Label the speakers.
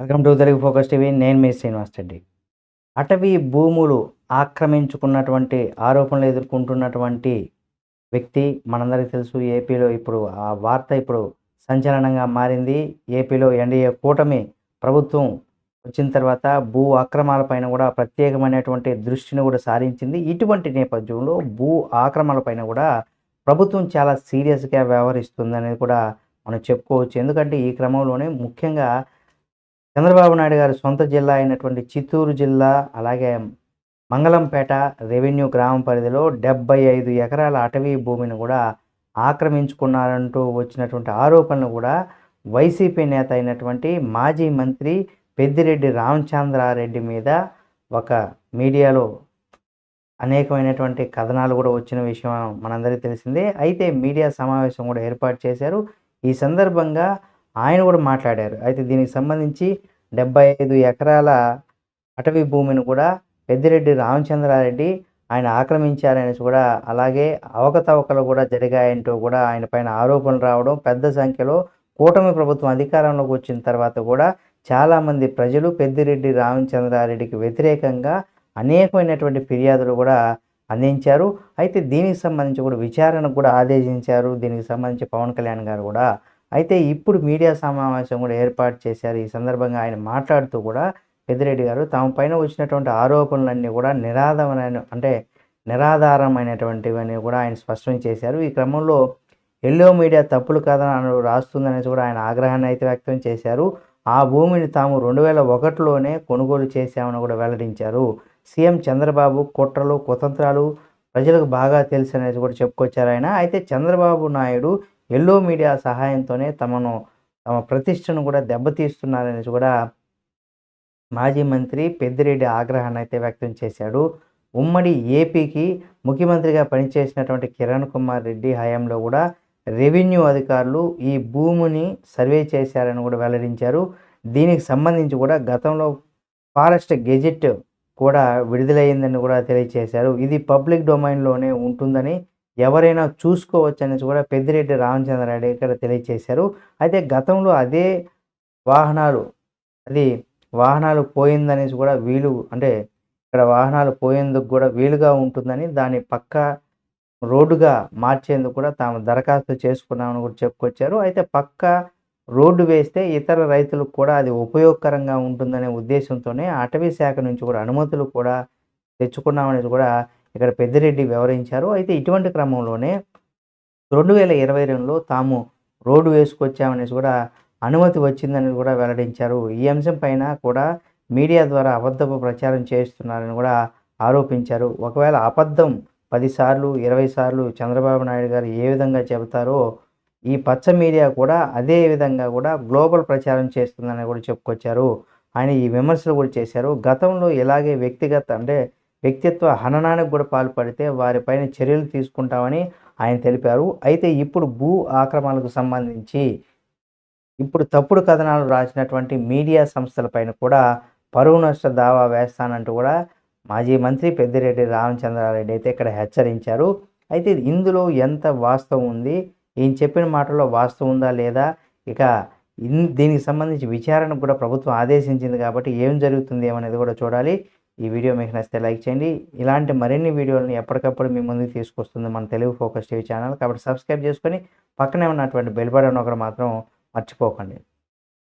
Speaker 1: Welcome to Telugu focus TV. నేను మీ శ్రీనివాస్ రెడ్డి. అటవీ భూములు ఆక్రమించుకున్నటువంటి ఆరోపణలు ఎదుర్కొంటున్నటువంటి వ్యక్తి మనందరికీ తెలుసు ఏపీలో ఇప్పుడు ఆ వార్త ఇప్పుడు సంచలనంగా మారింది. ఏపీలో ఎన్డీఏ కూటమి ప్రభుత్వం వచ్చిన తర్వాత భూ ఆక్రమాలపైన కూడా ప్రత్యేకమైనటువంటి దృష్టిని కూడా సారించింది. ఇటువంటి నేపథ్యంలో భూ ఆక్రమాలపైన కూడా ప్రభుత్వం చాలా సీరియస్గా వ్యవహరిస్తుంది అనేది కూడా మనం చెప్పుకోవచ్చు. ఎందుకంటే ఈ క్రమంలోనే ముఖ్యంగా చంద్రబాబు నాయుడు గారి సొంత జిల్లా అయినటువంటి చిత్తూరు జిల్లా అలాగే మంగళంపేట రెవెన్యూ గ్రామ పరిధిలో డెబ్బై ఐదు ఎకరాల అటవీ భూమిని కూడా ఆక్రమించుకున్నారంటూ వచ్చినటువంటి ఆరోపణలు కూడా వైసీపీ నేత అయినటువంటి మాజీ మంత్రి పెద్దిరెడ్డి రామచంద్రారెడ్డి మీద ఒక మీడియాలో అనేకమైనటువంటి కథనాలు కూడా వచ్చిన విషయం మనందరికీ తెలిసిందే. అయితే మీడియా సమావేశం కూడా ఏర్పాటు చేశారు. ఈ సందర్భంగా ఆయన కూడా మాట్లాడారు. అయితే దీనికి సంబంధించి డెబ్బై ఐదు ఎకరాల అటవీ భూమిని కూడా పెద్దిరెడ్డి రామచంద్రారెడ్డి ఆయన ఆక్రమించారనేసి కూడా అలాగే అవకతవకలు కూడా జరిగాయంటూ కూడా ఆయన పైన ఆరోపణలు రావడం పెద్ద సంఖ్యలో కూటమి ప్రభుత్వం అధికారంలోకి వచ్చిన తర్వాత కూడా చాలామంది ప్రజలు పెద్దిరెడ్డి రామచంద్రారెడ్డికి వ్యతిరేకంగా అనేకమైనటువంటి ఫిర్యాదులు కూడా అందించారు. అయితే దీనికి సంబంధించి కూడా విచారణకు కూడా ఆదేశించారు. దీనికి సంబంధించి పవన్ కళ్యాణ్ గారు కూడా అయితే ఇప్పుడు మీడియా సమావేశం కూడా ఏర్పాటు చేశారు. ఈ సందర్భంగా ఆయన మాట్లాడుతూ కూడా పెద్దిరెడ్డి గారు తమ పైన వచ్చినటువంటి ఆరోపణలన్నీ కూడా నిరాధమైన అంటే నిరాధారమైనటువంటివని కూడా ఆయన స్పష్టం చేశారు. ఈ క్రమంలో ఎల్లో మీడియా తప్పులు కాదని రాస్తుందనేసి కూడా ఆయన ఆగ్రహాన్ని అయితే వ్యక్తం చేశారు. ఆ భూమిని తాము రెండు వేల ఒకటిలోనే కొనుగోలు చేశామని కూడా వెల్లడించారు. సీఎం చంద్రబాబు కుట్రలు కుతంత్రాలు ప్రజలకు బాగా తెలుసు అనేది కూడా చెప్పుకొచ్చారు ఆయన. అయితే చంద్రబాబు నాయుడు ఎల్లో మీడియా సహాయంతోనే తమను తమ ప్రతిష్టను కూడా దెబ్బతీస్తున్నారనేసి కూడా మాజీ మంత్రి పెద్దిరెడ్డి ఆగ్రహాన్ని అయితే వ్యక్తం చేశాడు. ఉమ్మడి ఏపీకి ముఖ్యమంత్రిగా పనిచేసినటువంటి కిరణ్ కుమార్ రెడ్డి హయాంలో కూడా రెవెన్యూ అధికారులు ఈ భూమిని సర్వే చేశారని కూడా వెల్లడించారు. దీనికి సంబంధించి కూడా గతంలో ఫారెస్ట్ గెజెట్ కూడా విడుదలయ్యిందని కూడా తెలియజేశారు ఇది పబ్లిక్ డొమైన్లోనే ఉంటుందని ఎవరైనా చూసుకోవచ్చు అనేసి కూడా పెద్దిరెడ్డి రామచంద్రారెడ్డి ఇక్కడ తెలియజేశారు అయితే గతంలో అదే వాహనాలు అది వాహనాలు పోయిందనేసి కూడా వీలు అంటే ఇక్కడ వాహనాలు పోయేందుకు కూడా వీలుగా ఉంటుందని దాని పక్క రోడ్డుగా మార్చేందుకు కూడా తాము దరఖాస్తు చేసుకున్నామని కూడా చెప్పుకొచ్చారు. అయితే పక్క రోడ్డు వేస్తే ఇతర రైతులకు కూడా అది ఉపయోగకరంగా ఉంటుందనే ఉద్దేశంతోనే అటవీ శాఖ నుంచి కూడా అనుమతులు కూడా తెచ్చుకున్నామనేది కూడా ఇక్కడ పెద్దిరెడ్డి వివరించారు. అయితే ఇటువంటి క్రమంలోనే రెండు వేల ఇరవై రెండులో తాము రోడ్డు వేసుకొచ్చామనేసి కూడా అనుమతి వచ్చిందని కూడా వెల్లడించారు. ఈ అంశం పైన కూడా మీడియా ద్వారా అబద్ధపు ప్రచారం చేస్తున్నారని కూడా ఆరోపించారు. ఒకవేళ అబద్ధం పదిసార్లు ఇరవై సార్లు చంద్రబాబు నాయుడు గారు ఏ విధంగా చెబుతారో ఈ పచ్చ మీడియా కూడా అదే విధంగా కూడా గ్లోబల్ ప్రచారం చేస్తుందని కూడా చెప్పుకొచ్చారు. ఆయన ఈ విమర్శలు కూడా చేశారు. గతంలో ఇలాగే వ్యక్తిగత అంటే వ్యక్తిత్వ హననానికి కూడా పాల్పడితే వారిపైన చర్యలు తీసుకుంటామని ఆయన తెలిపారు. అయితే ఇప్పుడు భూ ఆక్రమణలకు సంబంధించి ఇప్పుడు తప్పుడు కథనాలు రాసినటువంటి మీడియా సంస్థలపైన కూడా పరువు నష్ట దావా వేస్తానంటూ కూడా మాజీ మంత్రి పెద్దిరెడ్డి రామచంద్రారెడ్డి అయితే ఇక్కడ హెచ్చరించారు. అయితే ఇందులో ఎంత వాస్తవం ఉంది? ఈయన చెప్పిన మాటల్లో వాస్తవం ఉందా లేదా? ఇక దీనికి సంబంధించి విచారణకు కూడా ప్రభుత్వం ఆదేశించింది కాబట్టి ఏం జరుగుతుంది ఏమనేది కూడా చూడాలి. ఈ వీడియో మీకు నచ్చితే లైక్ చేయండి. ఇలాంటి మరిన్ని వీడియోలను ఎప్పటికప్పుడు మీ ముందుకు తీసుకొస్తుంది మన తెలుగు ఫోకస్ టీవీ ఛానల్. కాబట్టి సబ్స్క్రైబ్ చేసుకొని పక్కనే ఉన్నటువంటి బెల్ బటన్ ఒకటి మాత్రం మర్చిపోకండి.